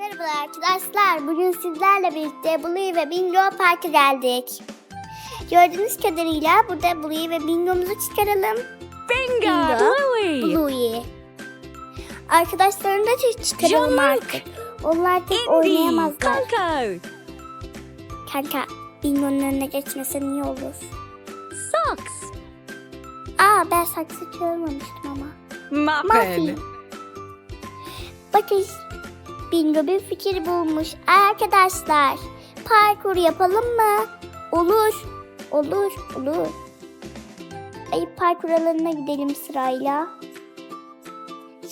Merhabalar arkadaşlar. Bugün sizlerle birlikte Bluey ve Bingo Park'a geldik. Gördüğünüz kadarıyla burada Bluey ve Bingo'muzu çıkaralım. Bingo, Bingo. Bluey, Bluey. Arkadaşlarını da çı- çıkaralım artık. Onlar tek Indy, oynayamazlar. Coco, Kanka Bingo'nun önüne geçmesen iyi olur. Socks, Aa ben saksı çağırmamıştım ama. Muffin, Muffin. Bakın Bingo bir fikir bulmuş. Arkadaşlar parkur yapalım mı? Olur. Olur. Olur. Ay parkur alanına gidelim sırayla.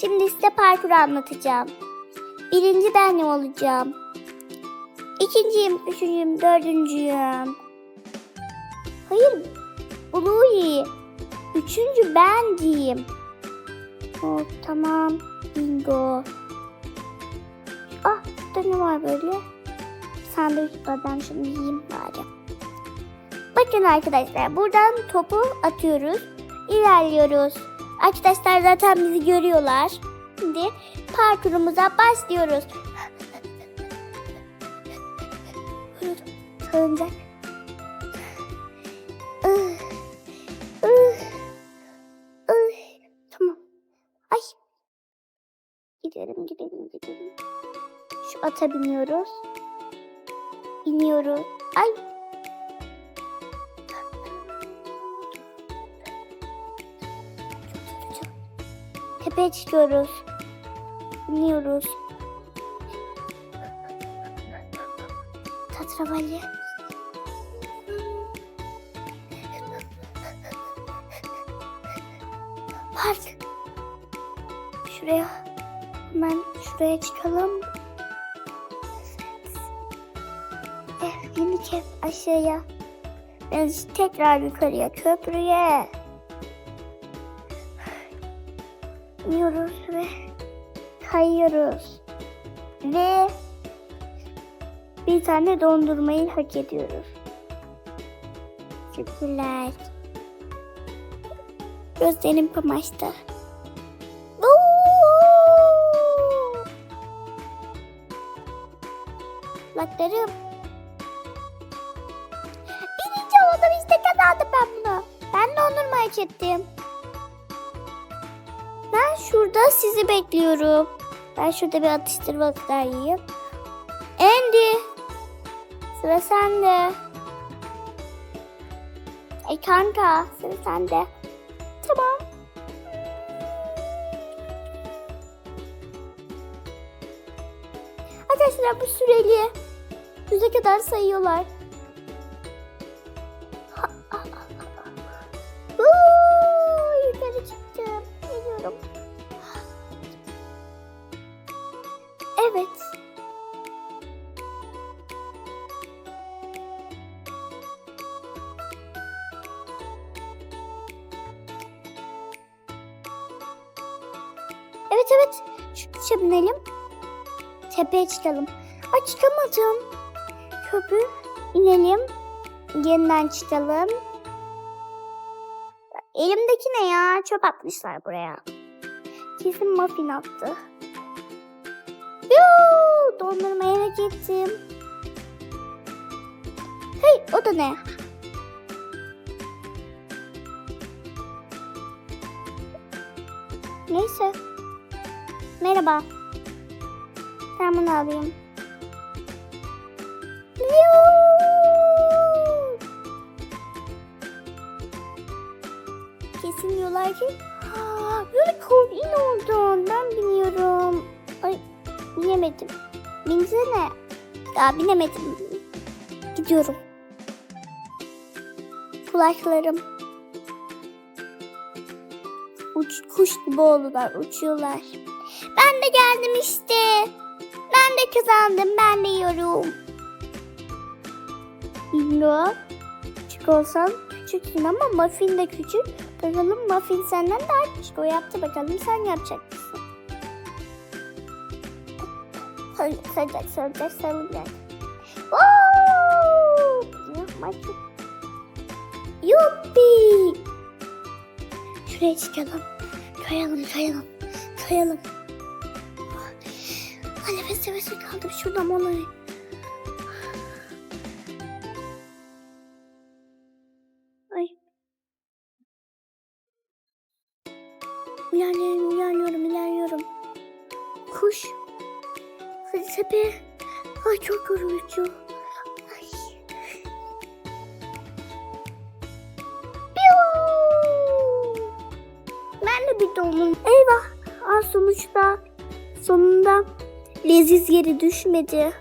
Şimdi size parkuru anlatacağım. Birinci ben olacağım. İkinciyim, üçüncüyüm, dördüncüyüm. Hayır, Bluey. Üçüncü ben diyeyim. Oh, tamam. Bingo. Burada ne var böyle? Sandviç var ben şunu yiyeyim bari. Bakın arkadaşlar buradan topu atıyoruz. İlerliyoruz. Arkadaşlar zaten bizi görüyorlar. Şimdi parkurumuza başlıyoruz. Salıncak. Tamam. Ay. Gidelim gidelim gidelim. Şu ata biniyoruz. İniyoruz. Ay. Tepeye çıkıyoruz. İniyoruz. Tatravalli. Park. Şuraya. Hemen şuraya çıkalım. Aşağıya. Ben tekrar yukarıya köprüye. İniyoruz ve kayıyoruz. Ve bir tane dondurmayı hak ediyoruz. Teşekkürler. Gözlerim kamaştı. Woo! Kulaklarım. Ettim. Ben şurada sizi bekliyorum. Ben şurada bir atıştırmalıklar yiyeyim. Andy. Sıra sende. Ey kanka sıra sende. Tamam. Arkadaşlar bu süreli. Yüze kadar sayıyorlar. Evet evet. Şu kuşa binelim. Tepeye çıkalım. Ay çıkamadım. Köprü inelim. Yeniden çıkalım. Elimdeki ne ya? Çöp atmışlar buraya. Kesin muffin attı. Yuu, dondurmaya hak ettim. Hey o da ne? Neyse. Merhaba. Ben bunu alayım. Kesin diyorlar ki "Ha, unicorn in oradan ben biniyorum. Ay binemedim. Binsene. Ya binemedim. Gidiyorum. Kulaklarım. Uç, kuş gibi oldular. Uçuyorlar. Ben de geldim işte. Ben de kazandım. Ben de yiyorum. Bingo. Küçük olsan küçüksün ama muffin de küçük. Bakalım muffin senden daha küçük. O yaptı bakalım sen yapacak mısın? Sarılacak, sarılacak. Woo! Yapma. Yuppi! Şuraya çıkalım. Kayalım, kayalım, kayalım. Nefese kaldım şurada molayı. Ay. İlerliyorum, ilerliyorum, ilerliyorum. Kuş. Hadi tepe. Ay çok yorucu. Ben de bir dondum. Eyvah. Aa, sonuçta sonunda leziz yere düşmedi.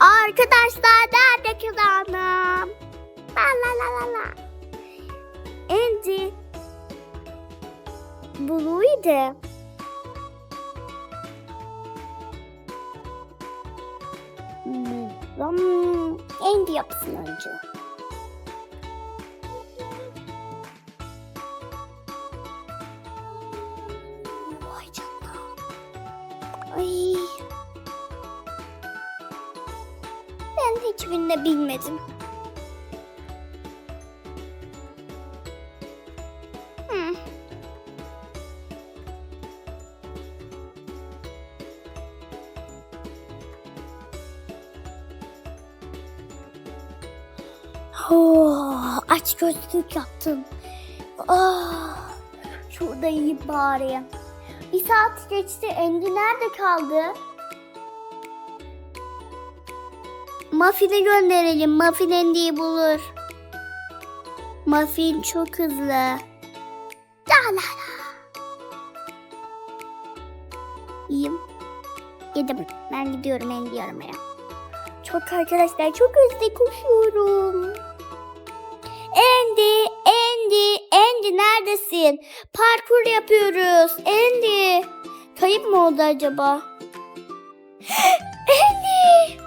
Arkadaşlar nerede kızanım? La la la la la. Andy. Blue'ydi. Hmm, hmm, Andy yapsın önce. Ay. Ben hiçbirini bilmedim. Hmm. Oh, aç gözlük yaptım. Oh, şurada iyi bari. Bir saat geçti. Endi nerede kaldı? Muffin'i gönderelim. Muffin Andy'yi bulur. Muffin çok hızlı. La la la. İyiyim. Yedim. Ben gidiyorum Andy'yi aramaya. Çok arkadaşlar çok hızlı koşuyorum. Andy neredesin? Parkur yapıyoruz. Andy. Kayıp mı oldu acaba? Andy.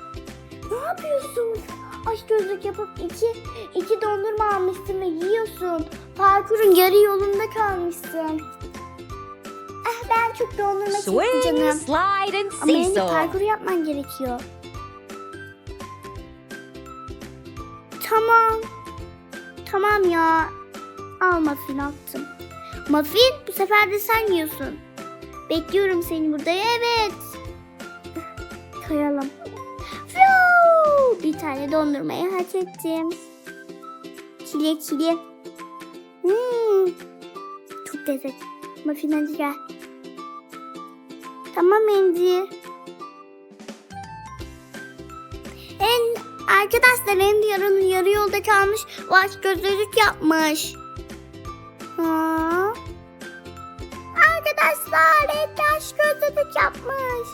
Ne yapıyorsun? Aç gözlük yapıp iki, iki dondurma almışsın ve yiyorsun. Parkurun yarı yolunda kalmışsın. Ah ben çok dondurma çektim canım. slide, and Ama Andy parkur yapman gerekiyor. Tamam. Tamam ya. Al muffin attım. Muffin bu sefer de sen yiyorsun. Bekliyorum seni burada. Evet. Kayalım. Fiu! Bir tane dondurmayı hak ettim. Çile çile. Hmm. Çok lezzetli. Muffin hadi gel. Tamam Andy. En arkadaşlar Andy yarın yarı yolda kalmış. O aç gözlülük yapmış. Ha? Arkadaşlar aç gözlülük yapmış.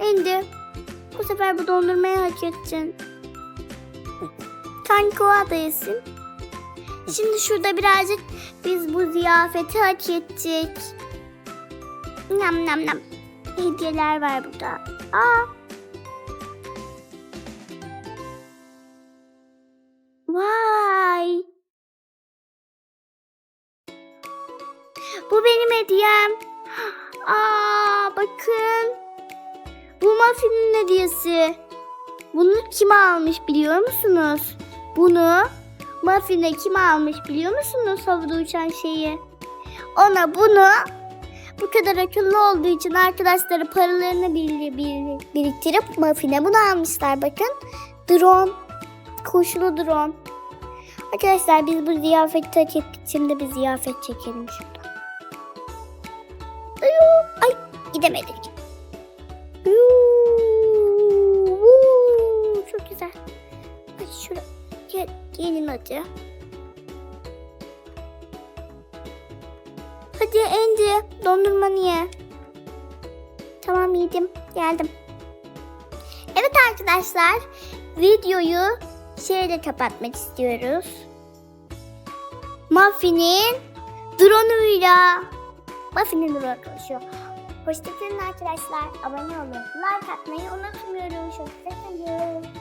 Andy bu sefer bu dondurmayı hak ettin. Sanki o adayısın. Şimdi şurada birazcık biz bu ziyafeti hak ettik. Nam nam nam. Hediyeler var burada. Aa. Bu benim hediyem. Aa bakın. Bu muffinin hediyesi. Bunu kim almış biliyor musunuz? Bunu muffine kim almış biliyor musunuz havada uçan şeyi? Ona bunu bu kadar akıllı olduğu için arkadaşları paralarını bir, bir, biriktirip Muffin'e bunu almışlar bakın. Drone. Koşulu drone. Arkadaşlar biz bu ziyafeti hak ettik. Şimdi bir ziyafet çekelim şurada. Ayu, Ay gidemedik. Yuu, vuu, Çok güzel. Ay şuraya gel, gelin hadi. Hadi Andy dondurmanı ye. Tamam yedim geldim. Evet arkadaşlar videoyu şeyle kapatmak istiyoruz. Muffin'in drone'uyla. Muffin'in drone konuşuyor. Hoşçakalın arkadaşlar. Abone olun. Like atmayı unutmuyorum. Hoşçakalın.